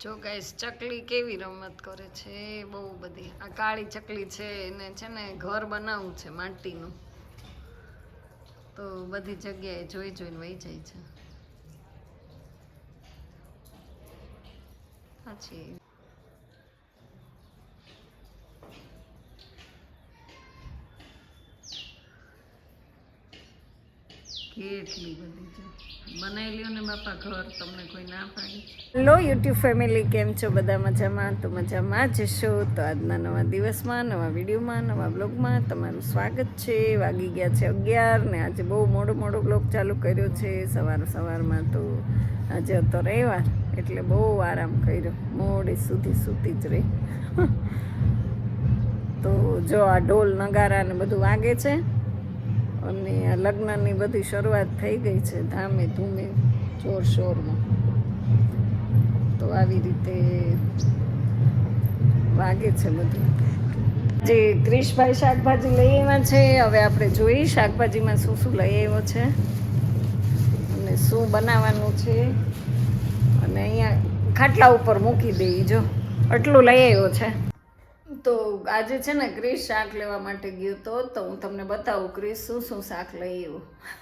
જો ગાઈસ ચકલી કેવી રમત કરે છે? બહુ બધી. આ કાળી ચકલી છે, એને છે ને ઘર બનાવવું છે માટીનું. તો બધી જગ્યાએ જોઈ જોઈને વહી જાય છે. પાછી કેટલી બધી છે બનાવી લ્યો ને બાપા ઘર, તમને કોઈ ના પાડી. હેલો, યુટ્યુબ ફેમિલી, કેમ છો? બધા મજામાં? તો મજામાં જ છો? તો આજના નવા દિવસમાં, નવા વિડીયોમાં, નવા બ્લોગમાં તમારું સ્વાગત છે. વાગી ગયા છે અગિયાર ને આજે બહુ મોડો મોડો બ્લોગ ચાલુ કર્યો છે. સવાર, સવારમાં તો આજે હતો રવિવાર, એટલે બહુ આરામ કર્યો. મોડે સુધી સૂતી જ રહી. તો જો આ ઢોલ, નગારા ને બધું વાગે છે. અને આ લગ્નની બધી શરૂઆત થઈ ગઈ છે ધામે ધૂમે જોર શોરમાં. તો આવી રીતે વાગે છે બધું. જે ક્રિશભાઈ શાકભાજી લઈ આવ્યા છે, હવે આપણે જોઈ શાકભાજીમાં શું શું લઈ આવ્યો છે અને શું બનાવવાનું છે. અને અહીંયા ખાટલા ઉપર મૂકી દઈ જો. આટલું લઈ આવ્યો છે. તો આજે છે ને ક્રિશ શાક લેવા માટે ગયો તો તો હું તમને બતાવું ક્રિશ શું શું શાક લઈ આવ્યો.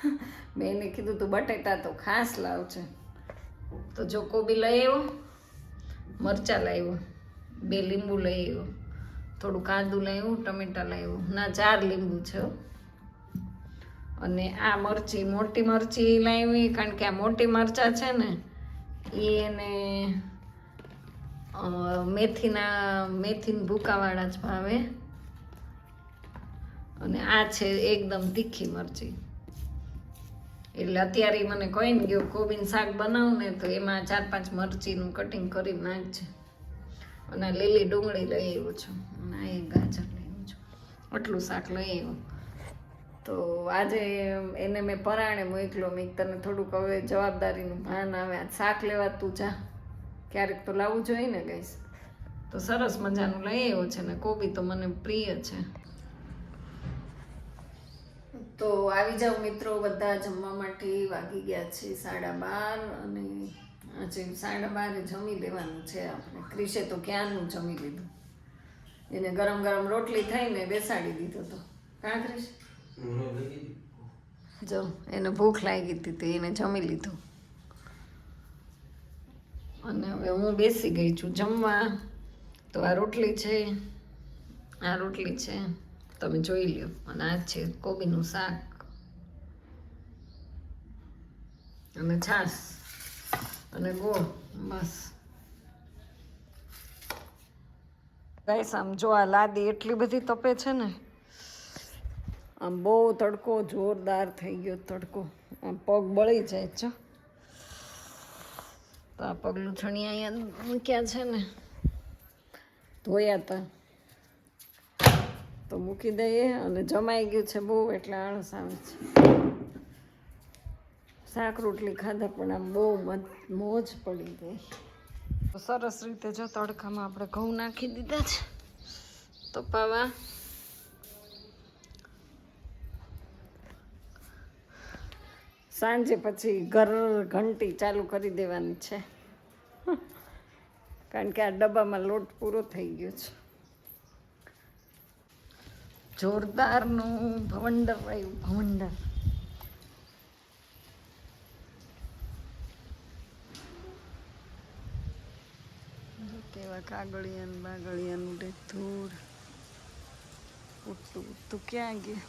મેં એને કીધું તું બટેટા તો ખાસ લાવજે. તો જો કોબી લઈ આવ્યો, મરચાં લાવ્યો બે લીંબુ લઈ આવ્યો, થોડું કાંદું લાવ્યું ટમેટા લાવ્યું ના, ચાર લીંબુ છે અને આ મરચી, મોટી મરચી લાવી કારણ કે આ મોટી મરચાં છે ને એને મેથીના, મેથીન ભૂકાવાળા જ ભાવે. અને આ છે એકદમ તીખી મરચી. એટલે અત્યારે મને મને કહીને ગયો, કોબીનું શાક બનાવું ને તો એમાં ચાર પાંચ મરચીનું કટિંગ કરી નાખજે. અને લીલી ડુંગળી લઈ આવ્યો છું. અને આ ગાજર લઈ આવ્યો છું. આટલું શાક લઈ આવ્યો. તો આજે એને મેં પરાણે મોકલો મેં તને થોડુંક હવે જવાબદારીનું ભાન આવે. શાક લેવા તું જા. ક્યારેક તો લાવવું જોઈએ ને ગઈશ તો સરસ મજાનું લઈ આવ્યો છે ને કોબી તો મને પ્રિય છે. તો આવી જાઓ મિત્રો બધા જમવા માટે વાગી ગયા છે સાડા બાર અને આજે સાડા બારે જમી લેવાનું છે આપણે. ક્રિશે તો ક્યાંનું જમી લીધું? એને ગરમ ગરમ રોટલી થઈને બેસાડી દીધો તો. કાં ક્રિશ? જો એને ભૂખ લાગી હતી તો એને જમી લીધું. અને હવે હું બેસી ગઈ છું જમવા. તો આ રોટલી છે. આ રોટલી છે. તમે જોઈ લ્યો અને આ છે કોબીનું શાક. અને છાશ. અને ગોળ. બસ. ગાઈસ, આમ જો આ લાદી એટલી બધી તપે છે ને, આમ બહુ તડકો, જોરદાર થઈ ગયો તડકો. આમ પગ બળી જાય છે તો આ પગલું અહીંયા મૂક્યા છે ને. ધોયા હતા તો મૂકી દઈએ અને જમાઈ ગયું છે બહુ એટલે આળસ આવે છે. શાક, રોટલી, ખાધા પણ આમ બહુ મજ- પડી ગઈ. તો સરસ રીતે જો તડકામાં આપણે ઘઉં નાખી દીધા છે. તપાવા સાંજે પછી ઘર ઘંટી ચાલુ કરી દેવાની છે. કારણ કે આ ડબ્બામાં લોટ પૂરો થઈ ગયો છે. જોરદારનું ભવંડર રહ્યું, ભવંડર. કેવા કાગળિયા બાગળિયાનું ધૂળ. ઉઠતું ઉઠતું ક્યાં ગયા?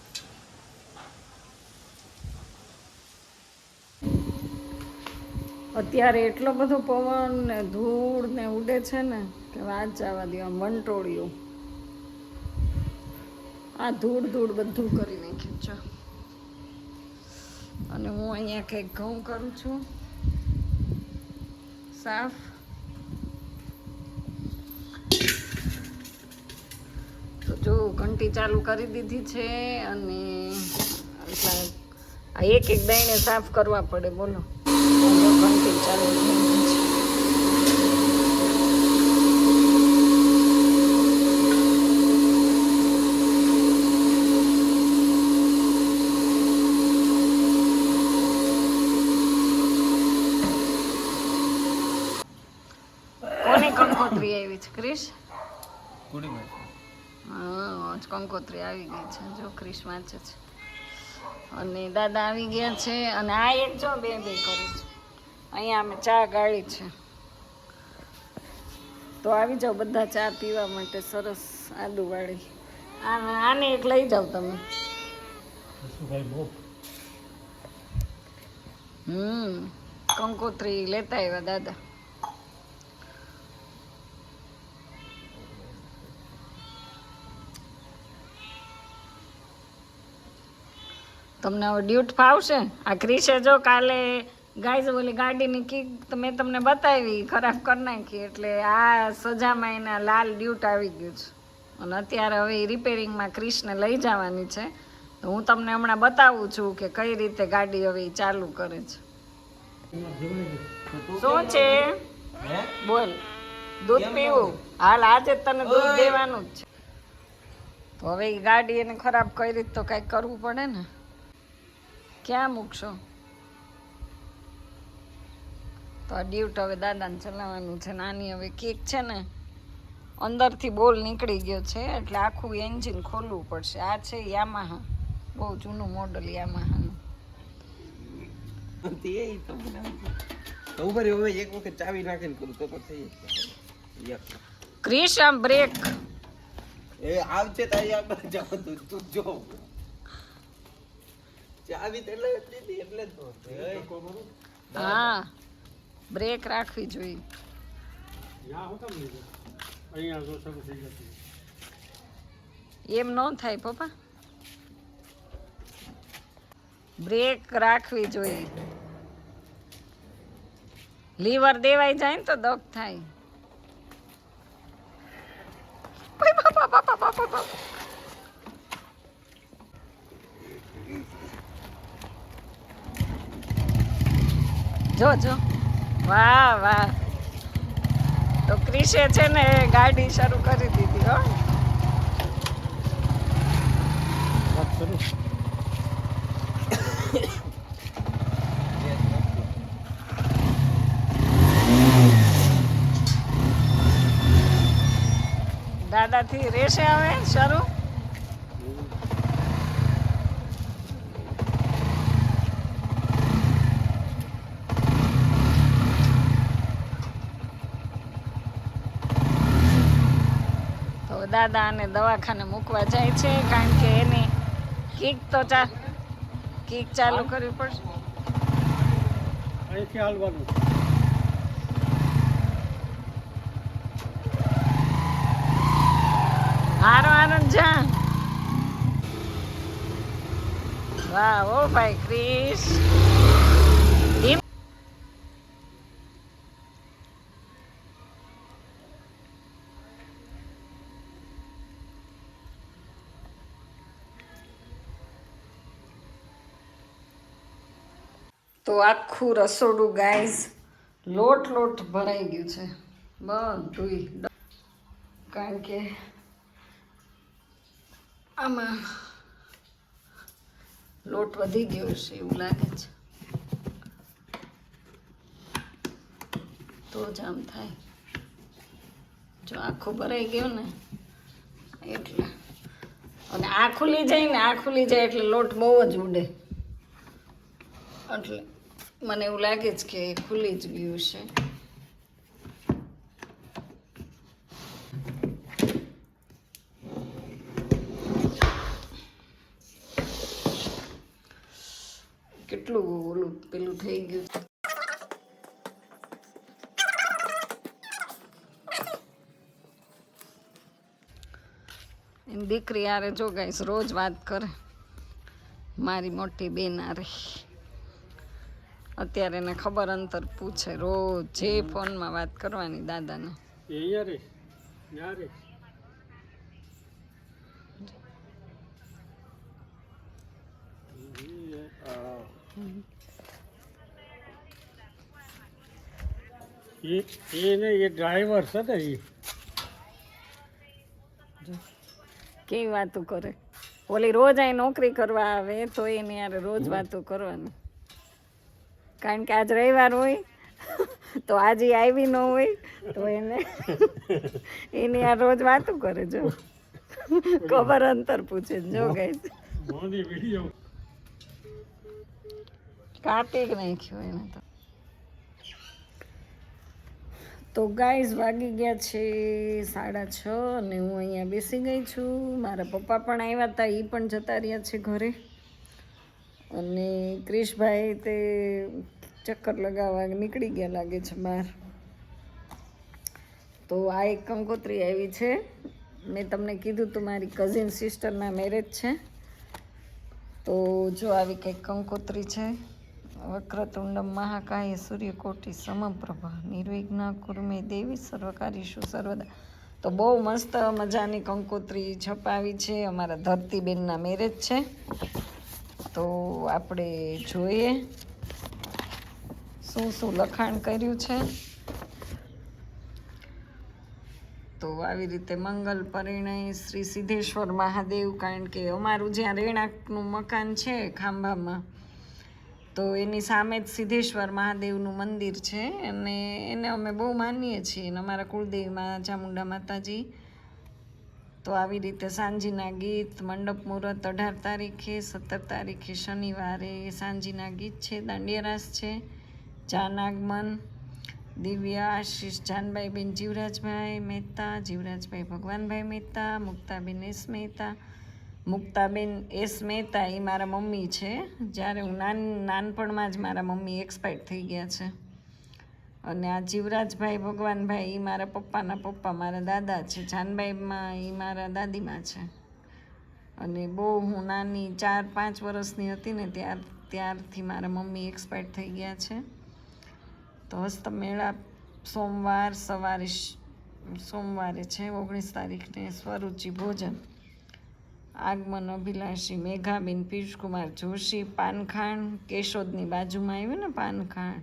અત્યારે એટલો બધો પવન ને ધૂળ ને ઉડે છે ને કે વાત જવા દેવા આમ વંટોળિયું આ ધૂળ ધૂળ બધું કરી નાખ્યું છે. અને હું અહીંયા કંઈક ઘઉં કરું છું. સાફ. તો જો, ઘંટી ચાલુ કરી દીધી છે અને આ એક એક દાઈને સાફ કરવા પડે, બોલો. ચાલુ થઈ ગઈ છે કંકોત્રી આવી છે ક્રિશ કંકોત્રી આવી ગઈ છે. જો ક્રિશ વાંચે છે. અને દાદા આવી ગયા છે. અને આ એક જો બે બે કરે છે. અહીંયા અમે ચા ગાળી છે. તો આવી જાઓ બધા ચા પીવા માટે સરસ આદુવાળી. આને આને એક લઈ જાઓ તમે. હમ કંકોત્રી લેતા આવ્યા દાદા. તમને હવે ડ્યુટ ફાવશે? આ ક્રિશે જો કાલે ગાય ઓલી ગાડીની કીક તો મેં તમને બતાવી ખરાબ કરી નાખી. એટલે આ સજામાં એના લાલ ડ્યુટ આવી ગયું છે. અને અત્યારે હવે રિપેરિંગમાં ક્રિશને લઈ જવાની છે. તો હું તમને હમણાં બતાવું છું કે કઈ રીતે ગાડી હવે ચાલુ કરે છે. શું છે? બોલ. દૂધ પીવું? હાલ આજે તને દૂધ દેવાનું જ છે. તો હવે એ ગાડી એને ખરાબ કરી તો કંઈક કરવું પડે ને? ક્યાં મૂકશો? તો આ ડ્યુટ હવે દાદાને ચલાવવાનું છે. નાની હવે કેક છે ને અંદરથી બોલ નીકળી ગયો છે એટલે આખું એન્જિન ખોલવું પડશે. આ છે યામાહા બહુ જૂનું મોડલ યામાહાનું તે ઈ તો મને તો ઉપર હવે એક વખત ચાવી નાખીને કરું તો. ક્રિશ આમ બ્રેક એ આવશે તારી તું જો. ચાવી એટલે એટલે જ હા. બ્રેક રાખવી જોઈએ. એમ ન થાય પપ્પા. બ્રેક રાખવી જોઈએ. લીવર દેવાઈ જાય ને તો દગ થાય. જો જો. વાહ વાહ. તો ક્રિશે છે ને ગાડી શરૂ કરી દીધી હો. દાદાથી રહેશે હવે શરૂ તો દાદા અને દવાખાને મૂકવા જાય છે કારણ કે એની કીક તો ચા કીક ચાલુ કરવી પડશે. અહીંથી હાલવાનું. હારો આનંદ જા. વાહ ઓ ભાઈ ક્રિશ. તો આખું રસોડું ગાઈઝ લોટ લોટ ભરાઈ ગયું છે. બધું કારણ કે આમાં લોટ વધી ગયો છે એવું લાગે છે. તો જ આમ થાય. જો આખું ભરાઈ ગયું ને, એટલે. અને આ ખુલી જાય ને, આ ખુલી જાય એટલે લોટ બહુ જ ઉડે. એટલે મને એવું લાગે છે કે ખુલી જ ગયું છે. કેટલું ઓલું પેલું થઈ ગયું. છે દીકરી આરે જો ગાઈશ રોજ વાત કરે. મારી મોટી બેન આરે અત્યારે એને ખબર અંતર પૂછે રોજ જે ફોનમાં વાત કરવાની દાદાને. એ અહીંયા રે ત્યાં રે. એ ડ્રાઈવર છે ને એ. કેવી વાતો કરે? ઓલી રોજ અહીં નોકરી કરવા આવે તો એને યાર રોજ વાતો કરવાની. કારણ કે આજ રવિવાર હોય તો આજે આવી ન હોય તો એને એની આ રોજ વાતું કરે જો. ખબર અંતર પૂછે જો ગઈ કાર્તિક નાખ્યો એને તો. તો ગાઈઝ વાગી ગયા છે સાડા છ અને હું અહીંયા બેસી ગઈ છું. મારા પપ્પા પણ આવ્યા હતા એ પણ જતા રહ્યા છે ઘરે. અને ક્રિશભાઈ તે ચક્કર લગાવવા નીકળી ગયા લાગે છે બહાર. તો આ એક કંકોત્રી આવી છે. મેં તમને કીધું તો મારી કઝિન સિસ્ટરના મેરેજ છે. તો જો આવી કંઈક કંકોત્રી છે. વક્રતુંડમ મહાકાય સૂર્યકોટી સમપ્રભા નિર્વિઘ્ન કુર્મે દેવી સર્વકારીશુ સર્વદા. તો બહુ મસ્ત મજાની કંકોત્રી છપાવી છે. અમારા ધરતીબેનના મેરેજ છે. તો આપણે જોઈએ શું શું લખાણ કર્યું છે. તો આવી રીતે મંગલ પરિણય શ્રી સિદ્ધેશ્વર મહાદેવ, કારણ કે અમારું જ્યાં રેણાકનું મકાન છે ખાંભામાં, તો એની સામે જ સિદ્ધેશ્વર મહાદેવનું મંદિર છે. અને એને અમે બહુ માનીએ છીએ. અને અમારા કુળદેવીમાં ચામુંડા માતાજી તો આવી રીતે સાંજીના ગીત, મંડપ મુહૂર્ત, અઢાર તારીખે, સત્તર તારીખે શનિવારે સાંજીના ગીત છે, દાંડિયારાસ છે, જાન આગમન, દિવ્ય આશીષ જાનભાઈબેન જીવરાજભાઈ મહેતા, જીવરાજભાઈ ભગવાનભાઈ મહેતા, મુક્તાબેન એસ મહેતા, મુક્તાબેન એસ મહેતા એ મારા મમ્મી છે. જ્યારે હું નાન, નાનપણમાં જ મારા મમ્મી એક્સપાયર થઈ ગયા છે. અને આ જીવરાજભાઈ, ભગવાનભાઈ એ મારા પપ્પાના પપ્પા, મારા દાદા છે. જાનબાઈમાં એ મારા દાદીમાં છે. અને બહુ હું નાની ચાર, પાંચ વર્ષની હતી ને ત્યાર, ત્યારથી મારા મમ્મી એક્સપાયર થઈ ગયા છે. તો હસ્તમેળા સોમવાર સવારે સોમવારે છે, ઓગણીસ તારીખને સ્વરૂચિ ભોજન. આગમન અભિલાષી, મેઘાબેન, પિયુષકુમાર જોશી, પાનખાણ, કેશોદની બાજુમાં આવ્યું ને પાનખાણ.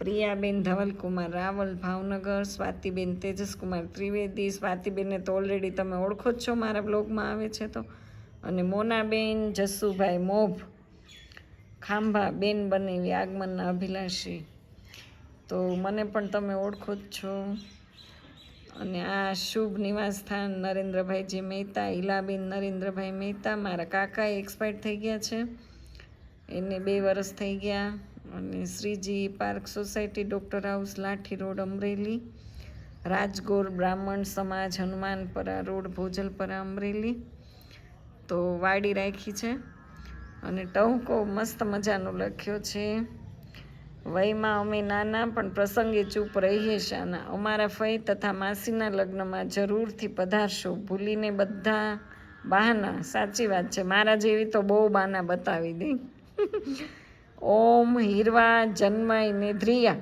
પ્રિયાબેન ધવલકુમાર, રાવલ, ભાવનગર, સ્વાતિબેન તેજસકુમાર, ત્રિવેદી, સ્વાતિબેનને તો ઓલરેડી તમે ઓળખો જ છો મારા બ્લોગમાં આવે છે તો. અને મોનાબેન, જસુભાઈ, મોભ, ખાંભા, બેન બનેવી, આગમનના અભિલાષી. તો મને પણ તમે ઓળખો જ છો. અને આ શુભ નિવાસ સ્થાન નરેન્દ્રભાઈજી મહેતા, ઈલાબેન નરેન્દ્રભાઈ મહેતા, મારા કાકા એક્સપાયર થઈ ગયા છે. એને બે વર્ષ થઈ ગયા. અને Shreeji park society doctor house, Lathi road, Amreli. Rajgor બ્રાહ્મણ સમાજ, હનુમાનપરા રોડ, ભોજલપરા, અમરેલી. તો વાડી રાખી છે. અને ટહુકો મસ્ત મજાનો લખ્યો છે. વયમાં અમે નાના, પણ પ્રસંગે ચૂપ રહીએ શાના અમારા ફઈ તથા માસીના લગ્નમાં જરૂરથી પધારશો. ભૂલીને બધા બહાના. સાચી વાત છે. મારા જેવી તો બહુ બહાના બતાવી દઈ ઓમ હીરવા જન્માય ને ધ્રિયા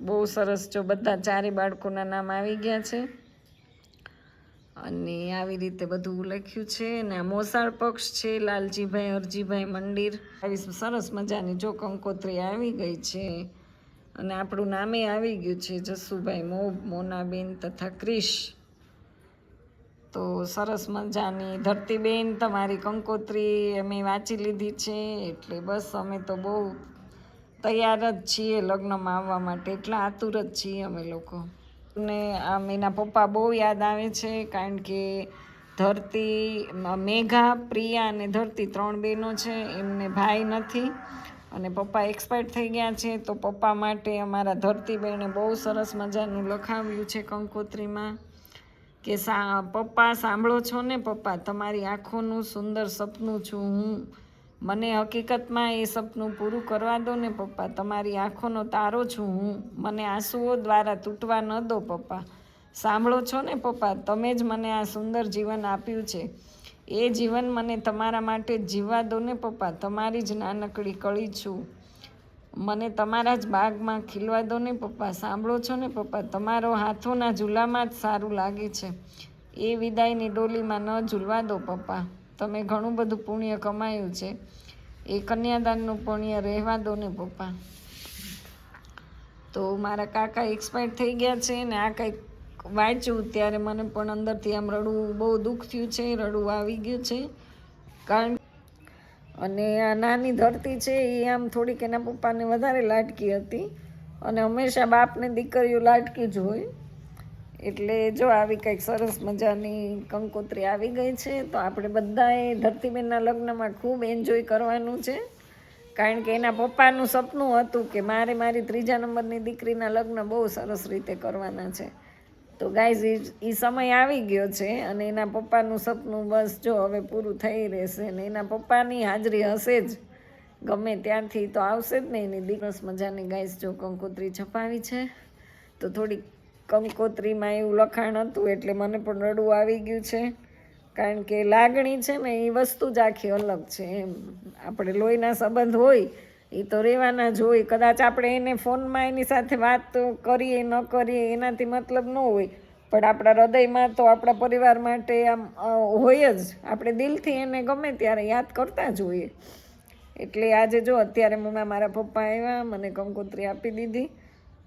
બહુ સરસ જો બધા ચારે બાળકોના નામ આવી ગયા છે. અને આવી રીતે બધું લખ્યું છે અને આ મોસાળ પક્ષ છે, લાલજીભાઈ હરજીભાઈ મંદિર. આવી સરસ મજાની જો કંકોત્રી આવી ગઈ છે અને આપણું નામે આવી ગયું છે જસુભાઈ મોબ મોનાબેન તથા ક્રિશ. તો સરસ મજાની ધરતીબેન તમારી કંકોત્રી અમે વાંચી લીધી છે. એટલે બસ અમે તો બહુ તૈયાર જ છીએ લગ્નમાં આવવા માટે. એટલા આતુર જ છીએ અમે લોકો. ને આમ એના પપ્પા બહુ યાદ આવે છે, કારણ કે ધરતી મેઘા, પ્રિયા અને ધરતી ત્રણ બહેનો છે. એમને ભાઈ નથી અને પપ્પા એક્સપાયર્ડ થઈ ગયા છે. તો પપ્પા માટે અમારા ધરતીબેને બહુ સરસ મજાનું લખાવ્યું છે કંકોત્રીમાં. કે સા, પપ્પા, સાંભળો છો ને પપ્પા, તમારી આંખોનું સુંદર સપનું છું હું. મને હકીકતમાં એ સપનું પૂરું કરવા દો ને પપ્પા, તમારી આંખોનો તારો છું હું. મને આંસુઓ દ્વારા તૂટવા ન દો પપ્પા. સાંભળો છો ને પપ્પા, તમે જ મને આ સુંદર જીવન આપ્યું છે. એ જીવન મને તમારા માટે જીવવા દો ને પપ્પા, તમારી જ નાનકડી કળી છું. મને તમારા જ બાગમાં ખીલવા દો ને પપ્પા, સાંભળો છો ને પપ્પા, તમારો હાથોના ઝૂલામાં જ સારું લાગે છે. એ વિદાયની ડોલીમાં ન ઝૂલવા દો પપ્પા. તમે ઘણું બધું પુણ્ય કમાયું છે. એ કન્યાદાનનું પુણ્ય રહેવા દો ને પપ્પા. તો મારા કાકા એક્સપાયર થઈ ગયા છે ને આ કંઈક વાંચ્યું ત્યારે મને પણ અંદરથી આમ રડવું બહુ દુઃખ થયું છે, રડવું આવી ગયું છે. કારણ અને આ નાની ધરતી છે એ આમ થોડીક એના પપ્પાને વધારે લાટકી હતી. અને હંમેશા બાપને દીકરીઓ લાટકી જ હોય. એટલે જો આવી કંઈક સરસ મજાની કંકોત્રી આવી ગઈ છે, તો આપણે બધાએ ધરતીબેનના લગ્નમાં ખૂબ એન્જોય કરવાનું છે. કારણ કે એના પપ્પાનું સપનું હતું કે મારે મારી ત્રીજા નંબરની દીકરીના લગ્ન બહુ સરસ રીતે કરવાના છે. તો ગાઈઝ એ સમય આવી ગયો છે અને એના પપ્પાનું સપનું બસ જો હવે પૂરું થઈ રહેશે ને એના પપ્પાની હાજરી હશે જ. ગમે ત્યાંથી તો આવશે જ ને એની દિવસ મજાની. ગાઈઝ જો કંકોત્રી છપાવી છે, તો થોડી કંકોત્રીમાં એવું લખાણ હતું એટલે મને પણ રડવું આવી ગયું છે. કારણ કે લાગણી છે ને એ વસ્તુ જ આખી અલગ છે એમ. આપણે લોહીના સંબંધ હોય એ તો રહેવાના જ હોય. કદાચ આપણે એને ફોનમાં એની સાથે વાત કરીએ, ન કરીએ, એનાથી મતલબ ન હોય. પણ આપણા હૃદયમાં તો આપણા પરિવાર માટે આમ હોય જ. આપણે દિલથી એને ગમે ત્યારે યાદ કરતા જ હોઈએ. એટલે આજે જો અત્યારે મમ્મા મારા પપ્પા આવ્યા, મને કંકોત્રી આપી દીધી.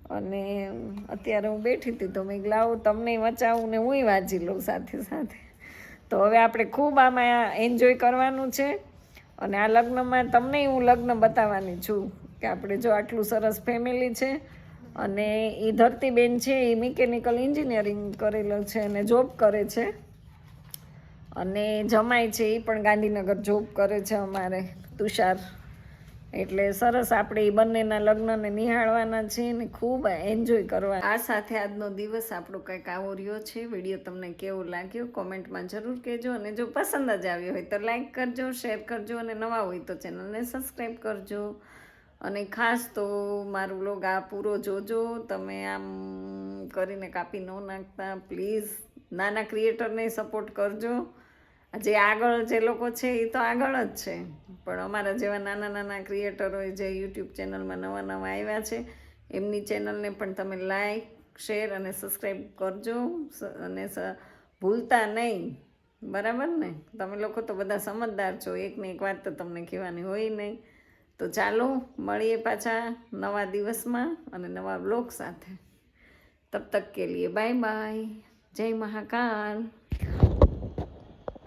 અને અત્યારે હું બેઠી હતી તો મેં લાવું, તમને વચાવું ને હુંય વાંચી લઉં સાથે સાથે. તો હવે આપણે ખૂબ આમાં એન્જોય કરવાનું છે. અને આ લગ્નમાં તમને હું લગ્ન બતાવવાની છું કે આપણે જો આટલું સરસ ફેમિલી છે અને એ ધરતીબેન છે, એ મિકેનિકલ એન્જિનિયરિંગ કરેલો છે અને જોબ કરે છે. અને જમાય છે, એ પણ ગાંધીનગર જોબ કરે છે અમારે, તુષાર. એટલે સરસ આપણે એ બંનેના લગ્નને નિહાળવાના છે ને ખૂબ એન્જોય કરવા આ સાથે આજનો દિવસ આપણો કંઈક આવો રહ્યો છે. વીડિયો તમને કેવો લાગ્યો કોમેન્ટમાં જરૂર કહેજો અને જો પસંદ જ આવ્યો હોય તો લાઈક કરજો શેર કરજો અને નવા હોય તો ચેનલને સબસ્ક્રાઈબ કરજો. અને ખાસ તો મારું લોગ આ પૂરો જોજો. તમે આમ કરીને કાપી ન નાખતા. પ્લીઝ નાના ક્રિએટરને સપોર્ટ કરજો. જે આગળ જે લોકો છે એ તો આગળ જ છે. પણ અમારા જેવા નાના નાના ક્રિએટરો જે યુટ્યુબ ચેનલમાં નવા નવા આવ્યા છે, એમની ચેનલને પણ તમે લાઈક શેર અને સબસ્ક્રાઈબ કરજો. અને ભૂલતા નહીં. બરાબર ને? તમે લોકો તો બધા સમજદાર છો. એક ને એક વાત તો તમને કહેવાની હોય નહીં. તો ચાલો, મળીએ પાછા નવા દિવસમાં અને નવા બ્લોગ સાથે. તબ તક કે લીએ બાય બાય જય મહાકાલ.